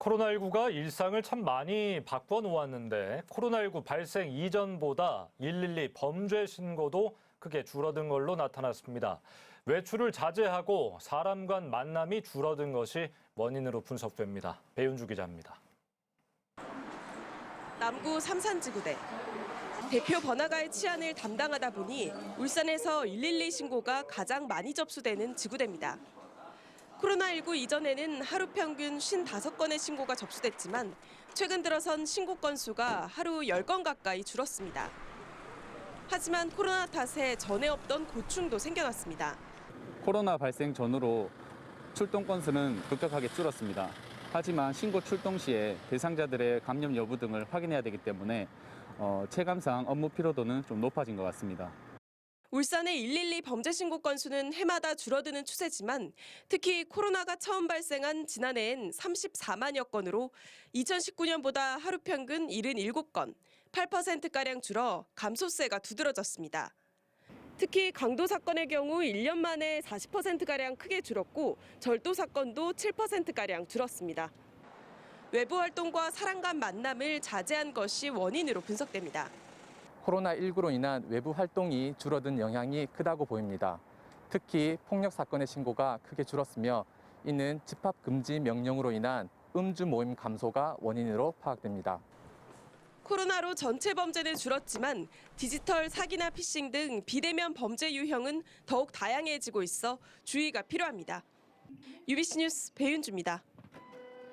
코로나19가 일상을 참 많이 바꿔 놓았는데 코로나19 발생 이전보다 112 범죄 신고도 크게 줄어든 걸로 나타났습니다. 외출을 자제하고 사람 간 만남이 줄어든 것이 원인으로 분석됩니다. 배윤주 기자입니다. 남구 삼산지구대. 대표 번화가의 치안을 담당하다 보니 울산에서 112 신고가 가장 많이 접수되는 지구대입니다. 코로나19 이전에는 하루 평균 55건의 신고가 접수됐지만 최근 들어선 신고 건수가 하루 10건 가까이 줄었습니다. 하지만 코로나 탓에 전에 없던 고충도 생겨났습니다. 코로나 발생 전후로 출동 건수는 급격하게 줄었습니다. 하지만 신고 출동 시에 대상자들의 감염 여부 등을 확인해야 되기 때문에 어, 체감상 업무 피로도는 좀 높아진 것 같습니다. 울산의 112 범죄 신고 건수는 해마다 줄어드는 추세지만 특히 코로나가 처음 발생한 지난해엔 34만여 건으로 2019년보다 하루 평균 77건, 8%가량 줄어 감소세가 두드러졌습니다. 특히 강도 사건의 경우 1년 만에 40%가량 크게 줄었고 절도 사건도 7%가량 줄었습니다. 외부 활동과 사람 간 만남을 자제한 것이 원인으로 분석됩니다. 코로나19로 인한 외부 활동이 줄어든 영향이 크다고 보입니다. 특히 폭력 사건의 신고가 크게 줄었으며 이는 집합 금지 명령으로 인한 음주 모임 감소가 원인으로 파악됩니다. 코로나로 전체 범죄는 줄었지만 디지털 사기나 피싱 등 비대면 범죄 유형은 더욱 다양해지고 있어 주의가 필요합니다. UBC 뉴스 배윤주입니다.